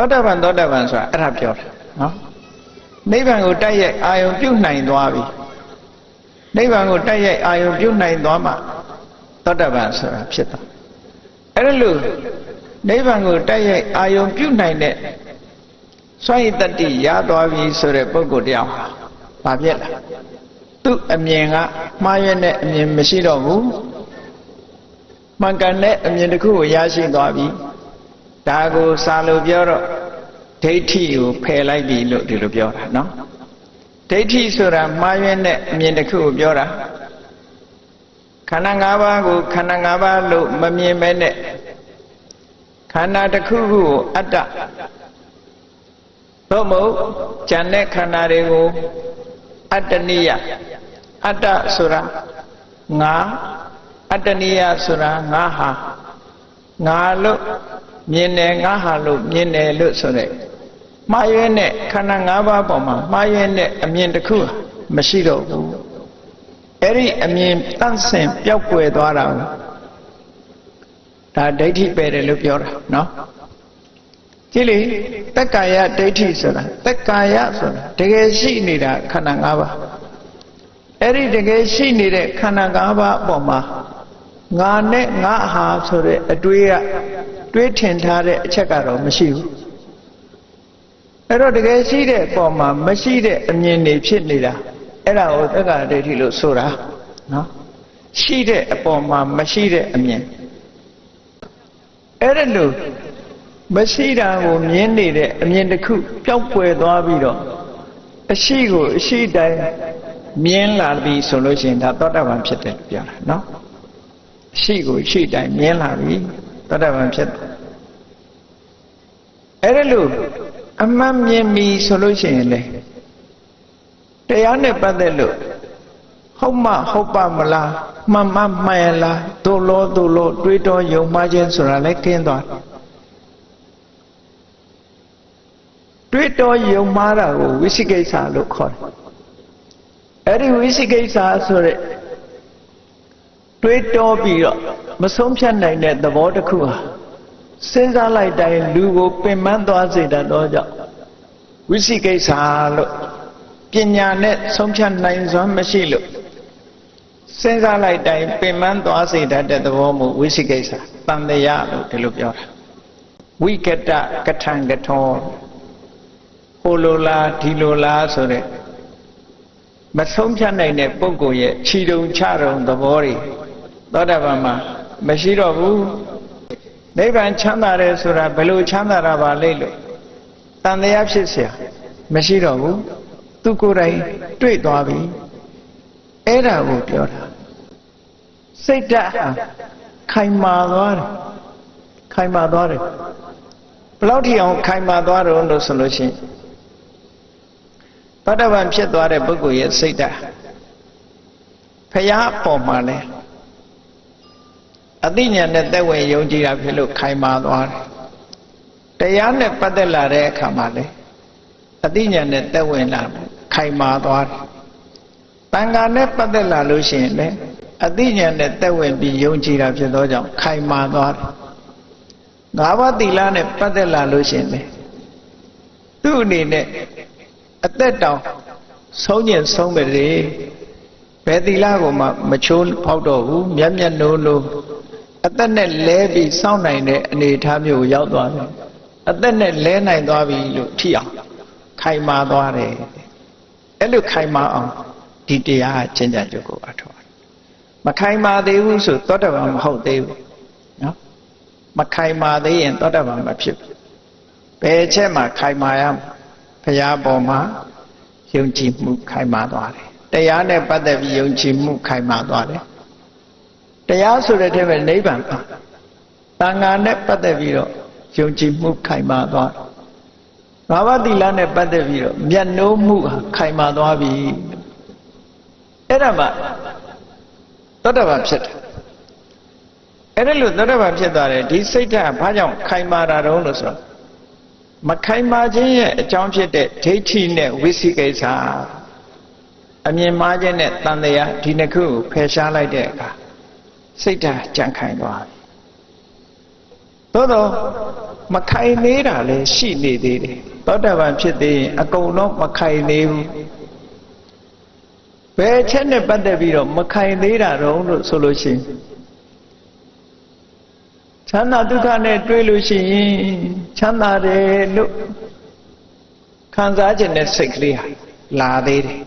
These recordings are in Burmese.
သောတာပန်သောတာပန်ဆိုတာအဲ့ဒါပြောတာနော်နိဗ္ဗာန်ကိုတိုက်ရိုက်အာယုံပြုတ်နိုင်သွားပြီနိဗ္ဗာန်ကိုတိုက်ရိုက်အာယုံပြုတ်နိုင်သွားမှသောတာပန်ဆိုတာဖြစ်သွားအဲ့ဒါလို့နိဗ္ဗာန်ကိုတိုက်ရိုက်အာယုံပြုတ်နိုင်တဲ့စွန့်ရည်တတ္တိရသွားပြီဆိုတဲ့ပုဂ္ဂိုလ်တယောက်ဟာဘာဖြစ်လဲသူ့အမြင်ကမှားရွံ့တဲ့အမြင်မရှိတော့ဘူးမှန်ကန်တဲ့အမြင်တစ်ခုကိုရရှိသွားပြီ ဒါကိုစာလို့ပြောတော့ဒိဋ္ဌိကိုဖယ်လိုက်ပြီလို့ဒီလိုပြောတာနော်ဒိဋ္ဌိဆိုတာမှားရွံ့တဲ့အမြင်တစ်ခုကိုပြောတာခန္ဓာ၅ပါးကိုခန္ဓာ၅ပါးလို့မမြင်မဲနဲ့ခန္ဓာတစ်ခုခုကိုအတ္တသို့မဟုတ်ဉာဏ်နဲ့ခန္ဓာတွေကိုအတ္တနိယအတ္တဆိုတာငါအတ္တနိယဆိုတာငါဟာငါလို့ မြင်တယ်ငါဟာလို့မြင်တယ်လို့ဆိုတဲ့မှားရွေးနဲ့ခန္ဓာ၅ပါးပေါ်မှာမှားရွေးနဲ့အမြင်တစ်ခုမရှိတော့ဘူးအဲ့ဒီအမြင်တန့်စင်ပျောက်ကွယ်သွားတာဒါဒိဋ္ဌိပဲတယ်လို့ပြောတာနော်ကြည့်လေတက္ကာယဒိဋ္ဌိဆိုတာတက္ကာယဆိုတာတကယ်ရှိနေတာခန္ဓာ၅ပါးအဲ့ဒီတကယ်ရှိနေတဲ့ခန္ဓာ၅ပါးအပေါ်မှာငါနဲ့ငါဟာဆိုတဲ့အတွေးက တွေးထင်ထားတဲ့အချက်ကတော့မရှိဘူးအဲ့တော့တကယ်ရှိတဲ့အပေါ်မှာမရှိတဲ့အမြင်တွေဖြစ်နေတာအဲ့ဒါကိုသက္ကာဒိဋ္ဌိလို့ဆိုတာနော်ရှိတဲ့အပေါ်မှာမရှိတဲ့အမြင်အဲ့ဒါလို့မရှိတာကိုမြင်နေတဲ့အမြင်တစ်ခုပျောက်ကွယ်သွားပြီးတော့အရှိကိုအရှိတိုင်းမြင်လာပြီဆိုလို့ရှိရင်ဒါသောတာပန်ဖြစ်တယ်လို့ပြောတာနော်ရှိကိုရှိတိုင်းမြင်လာပြီ သောတာပန်ဖြစ်တယ်အဲ့ဒါလို့အမှန်မြင်ပြီဆိုလို့ရှိရင်လေတရားနဲ့ပတ်သက်လို့ဟုတ်မဟုတ်ပါမလားမှန်မှမှန်ရလားသို့လို့သို့လို့တွေးတော်ယုံမှခြင်းဆိုတာလည်းကင်းသွားတယ်တွေးတော်ယုံမှားတာကိုဝိသိကိစ္စလို့ခေါ်တယ်အဲ့ဒီဝိသိကိစ္စဆိုတဲ့ တွေးတော်ပြီးတော့မဆုံးဖြတ်နိုင်တဲ့သဘောတစ်ခုဟာစဉ်းစားလိုက်တိုင်းလူကိုပင်ပန်းသွားစေတတ်သောကြောင့်ဝိသိကိစ္စလို့ပညာနဲ့ဆုံးဖြတ်နိုင်စွမ်းမရှိလို့စဉ်းစားလိုက်တိုင်းပင်ပန်းသွားစေတတ်တဲ့သဘောမျိုးဝိသိကိစ္စတန်တရားလို့ဒီလိုပြောတာဝိကတကထံကထောဟိုလိုလားဒီလိုလားဆိုတဲ့မဆုံးဖြတ်နိုင်တဲ့ပုဂ္ဂိုလ်ရဲ့ခြီတုံချတုံသဘောတွေ သောတာပန်မှာမရှိတော့ဘူးနိဗ္ဗာန်ချမ်းသာတယ်ဆိုတာဘယ်လိုချမ်းသာတာပါလဲလို့တန်တရားဖြစ်เสียမရှိတော့ဘူးသူကိုယ်တိုင်တွေ့သွားပြီအဲ့ဒါကိုပြောတာစိတ်ဓာတ်ဟာခိုင်မာသွားတယ်ခိုင်မာသွားတယ်ဘယ်လောက်ထိအောင်ခိုင်မာသွားတော့လို့ဆိုလို့ရှိရင်သောတပန်ဖြစ်သွားတဲ့ပုဂ္ဂိုလ်ရဲ့စိတ်ဓာတ်ဖရာအပေါ်မှာလဲ အသိဉာဏ်နဲ့သက်ဝင်ယုံကြည်တာဖြစ်လို့ခိုင်မာသွားတယ်တရားနဲ့ပတ်သက်လာတဲ့အခါမှာလဲအသိဉာဏ်နဲ့သက်ဝင်လာခိုင်မာသွားတယ်တန်ခါနဲ့ပတ်သက်လာလို့ရှိရင်လေအသိဉာဏ်နဲ့သက်ဝင်ပြီးယုံကြည်တာဖြစ်သောကြောင့်ခိုင်မာသွားတယ်ငါးပါးသီလနဲ့ပတ်သက်လာလို့ရှိရင်လေသူ့အနေနဲ့အသက်တောင်ဆုံးကျင်ဆုံးပဲလေဘယ်သီလကိုမှမချိုးဖောက်တော့ဘူးမျက်မျက်နိုးနိုး အသက်နဲ့လဲပြီးစောင့်နိုင်တဲ့အနေအထားမျိုးကိုရောက်သွားတယ်အသက်နဲ့လဲနိုင်သွားပြီလို့ထိအောင်ခိုင်မာသွားတယ်အဲ့လိုခိုင်မာအောင်ဒီတရားကျင့်ကြံကြုတ်ကိုအထောက်မခိုင်မာသေးဘူးဆိုသောတပန်မဟုတ်သေးဘူးနော်မခိုင်မာသေးရင်သောတပန်မဖြစ်ဘူးဘယ်ချက်မှခိုင်မာရဘုရားပေါ်မှာယုံကြည်မှုခိုင်မာသွားတယ်တရားနဲ့ပတ်သက်ပြီးယုံကြည်မှုခိုင်မာသွားတယ် တရားဆိုတဲ့ထဲမှာနိဗ္ဗာန်ပါတန်ခါနဲ့ပတ်သက်ပြီးတော့ယုံကြည်မှုခိုင်မာသွားတယ်ဘာဝတိလနဲ့ပတ်သက်ပြီးတော့မျက်နှိုးမှုခိုင်မာသွားပြီအဲ့ဒါမှသောတပန်ဖြစ်တယ်အဲ့ဒါလို့သောတပန်ဖြစ်သွားတယ်ဒီစိတ်ဓာတ်ဘာကြောင့်ခိုင်မာတာတုံးလို့ဆိုတော့မခိုင်မာခြင်းရဲ့အကြောင်းဖြစ်တဲ့ဒိဋ္ဌိနဲ့ဝိသိကိစ္စအမြင်မှားခြင်းနဲ့တန်တရားဒီနှစ်ခုကိုဖယ်ရှားလိုက်တဲ့အခါ စိတ်ဓာတ်ကြံ့ခိုင်သွားပြီသို့တော့မခိုင်သေးတာလည်းရှိနေသေးတယ်သောတာပန်ဖြစ်သေးရင်အကုန်တော့မခိုင်သေးဘူးဘယ်အချက်နဲ့ပတ်သက်ပြီးတော့မခိုင်သေးတာတော့လို့ဆိုလို့ရှိရင်ချမ်းသာဒုက္ခနဲ့တွေ့လို့ရှိရင်ချမ်းသာတယ်လို့ခံစားခြင်းနဲ့စိတ်ကလေးဟာလာသေးတယ်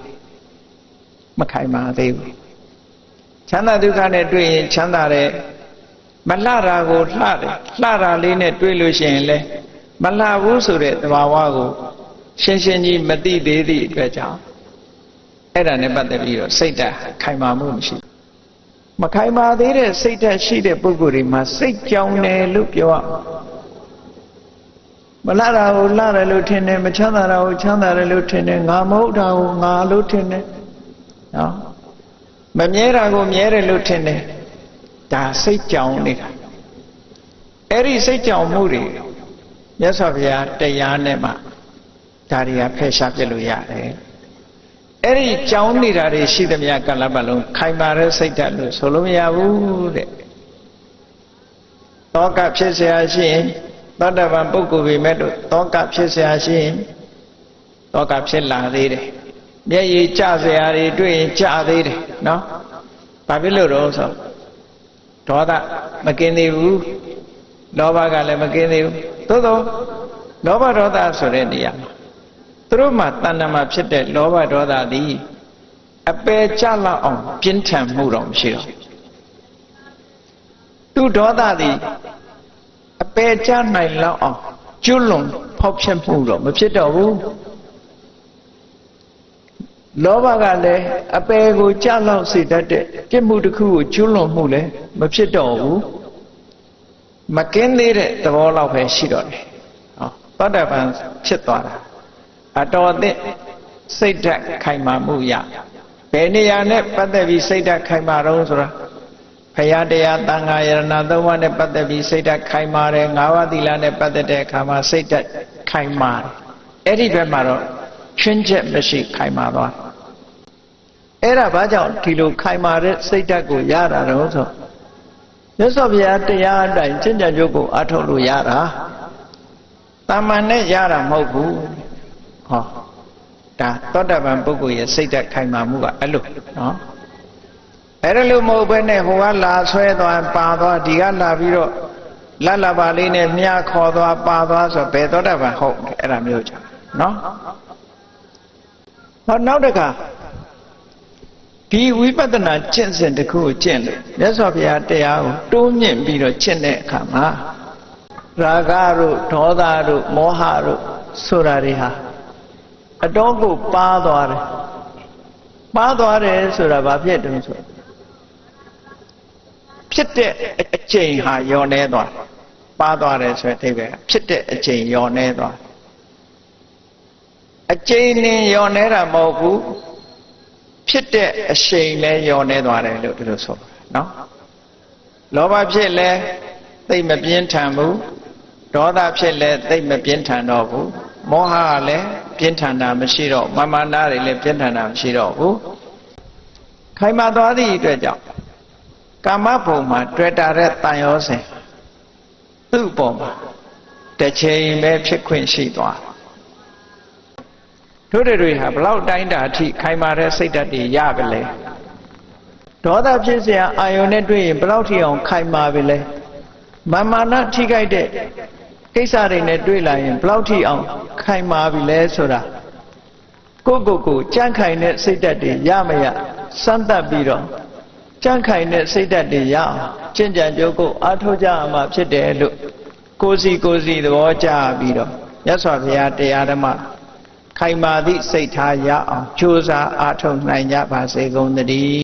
မခိုင်ပါသေးဘူး ချမ်းသာဒုက္ခနဲ့တွေ့ရင်ချမ်းသာတယ်မလှတာကိုလှတယ်လှတာလေးနဲ့တွေ့လို့ရှိရင်လဲမလှဘူးဆိုတဲ့သဘာဝကိုရှင်းရှင်းကြီးမသိသေးသည့်အတွက်ကြောင့်အဲ့ဒါနဲ့ပတ်သက်ပြီးတော့စိတ်ဓာတ်ခိုင်မာမှုမရှိဘူးမခိုင်မာသေးတဲ့စိတ်ဓာတ်ရှိတဲ့ပုဂ္ဂိုလ်တွေမှာစိတ်ကြောင်တယ်လို့ပြောရမလှတာကိုလှတယ်လို့ထင်တယ်မချမ်းသာတာကိုချမ်းသာတယ်လို့ထင်တယ်ငါမဟုတ်တာကိုငါလို့ထင်တယ်နော် မမြဲတာကိုမြဲတယ်လို့ထင်တယ်ဒါစိတ်ကြောင်နေတာအဲ့ဒီစိတ်ကြောင်မှုတွေမြတ်စွာဘုရားတရားနဲ့မှဒါတွေကဖယ်ရှားပြလို့ရတယ်အဲ့ဒီကြောင်းနေတာတွေရှိသမျှကလပ်ပတ်လုံးခိုင်မာတဲ့စိတ်ဓာတ်လို့ဆိုလို့မရဘူးတဲ့တောကဖြစ်เสียရှိရင်သောတပန်ပုဂ္ဂိုလ်ပဲမဲ့လို့တောကဖြစ်เสียရှိရင်တောကဖြစ်လာသေးတယ် မျက်ရည်ကျเสียတွေတွေ့ရင်ကျသေးတယ်နော်ဘာဖြစ်လို့တော့ဆိုဒေါသမกินသေးဘူးလောဘကလည်းမกินသေးဘူးသို့သောလောဘဒေါသဆိုတဲ့နေရာမှာသူတို့မှာတဏ္ဍမှာဖြစ်တဲ့လောဘဒေါသသည်အပယ်ကျလောက်အောင်ပြင်းထန်မှုတော့မရှိတော့သူဒေါသသည်အပယ်ကျနိုင်လောက်အောင်ကျွလွန်ဖောက်ဖျက်မှုတော့မဖြစ်တော့ဘူး လောဘကလည်းအပယ်ကိုကြလောက်စေတတ်တဲ့ပြစ်မှုတစ်ခုကိုကျွလွန်မှုလည်းမဖြစ်တော့ဘူးမကင်းသေးတဲ့သဘောလောက်ပဲရှိတော့တယ်ဟောသောတာပန်ဖြစ်သွားတာအတော်အသင့်စိတ်ဓာတ်ခိုင်မာမှုရဘယ်နေရာနဲ့ပတ်သက်ပြီးစိတ်ဓာတ်ခိုင်မာတော့ဆိုတာဖရာတရားတန်ခါယရဏသုံးပါးနဲ့ပတ်သက်ပြီးစိတ်ဓာတ်ခိုင်မာတယ်ငါးပါးသီလနဲ့ပတ်သက်တဲ့အခါမှာစိတ်ဓာတ်ခိုင်မာတယ်အဲ့ဒီဘက်မှာတော့ချွင်းချက်မရှိခိုင်မာသွား အဲ့ဒါဘာကြောင့်ဒီလိုခိုင်မာတဲ့စိတ်ဓာတ်ကိုရတာတော့ဆိုမြတ်စွာဘုရားတရားအတိုင်းကျင့်ကြံကြုတ်ကိုအထုတ်လို့ရတာတာမန်နဲ့ရတာမဟုတ်ဘူးဟောဒါသောတာပန်ပုဂ္ဂိုလ်ရဲ့စိတ်ဓာတ်ခိုင်မာမှုကအဲ့လိုနော်အဲ့ဒါလို့မဟုတ်ဘဲနဲ့ဟိုကလာဆွဲသွားပါသွားဒီကလာပြီးတော့လတ်လပါလေးနဲ့မြားခေါ်သွားပါသွားဆိုဘယ်သောတာပန်ဟုတ်အဲ့ဒါမျိုးကြောင့်နော်ဟောနောက်တခါ ဒီဝိပဿနာကျင့်စဉ်တစ်ခုကိုကျင့်လို့မြတ်စွာဘုရားတရားကိုတိုးမြင့်ပြီးတော့ကျင့်တဲ့အခါမှာရာဂတို့ဒေါသတို့မောဟတို့ဆိုတာတွေဟာအတော်ကိုပါသွားတယ်ပါသွားတယ်ဆိုတာဘာဖြစ်တုံးဆိုဖြစ်တဲ့အကျင့်ဟာယောနေသွားပါသွားတယ်ဆိုတဲ့အဓိပ္ပာယ်ဖြစ်တဲ့အကျင့်ယောနေသွားအကျင့်နဲ့ယောနေတာမဟုတ်ဘူး ဖြစ်တဲ့အရှိန်လဲယောနေသွားတယ်လို့ဒီလိုဆိုနော်လောဘဖြစ်လဲသိမပြင်းထန်ဘူးဒေါသဖြစ်လဲသိမပြင်းထန်တော့ဘူးမောဟကလည်းပြင်းထန်တာမရှိတော့မမာနတွေလည်းပြင်းထန်တာမရှိတော့ဘူးခိုင်မာသွားသည့်အတွက်ကြောင့်ကာမဘုံမှာတွေ့တာတဲ့တန်ရောစဉ်သူ့ပုံမှာတစ်ချိန်ပဲဖြစ်ခွင့်ရှိသွားတို့ တို့တွေဟာဘလောက်တိုင်းတာအထိခိုင်မာတဲ့စိတ်ဓာတ်တွေရပါလေဒေါသဖြစ်စရာအာယုန်နဲ့တွေ့ရင်ဘလောက်ထိအောင်ခိုင်မာပြီလဲမာမာနထိခိုက်တဲ့ကိစ္စတွေနဲ့တွေ့လာရင်ဘလောက်ထိအောင်ခိုင်မာပြီလဲဆိုတာကိုကိုကိုကြန့်ခိုင်တဲ့စိတ်ဓာတ်တွေရမရစမ်းသပ်ပြီးတော့ကြန့်ခိုင်တဲ့စိတ်ဓာတ်တွေရအောင်ကျင့်ကြံကြိုးကိုအားထုတ်ကြရမှာဖြစ်တယ်လို့ကိုစီကိုစီသဘောကျပြီးတော့မြတ်စွာဘုရားတရားဓမ္မ ခိုင်မာသည့်စိတ်ထားရအောင်ကြိုးစားအားထုတ်နိုင်ကြပါစေကုန်သတည်း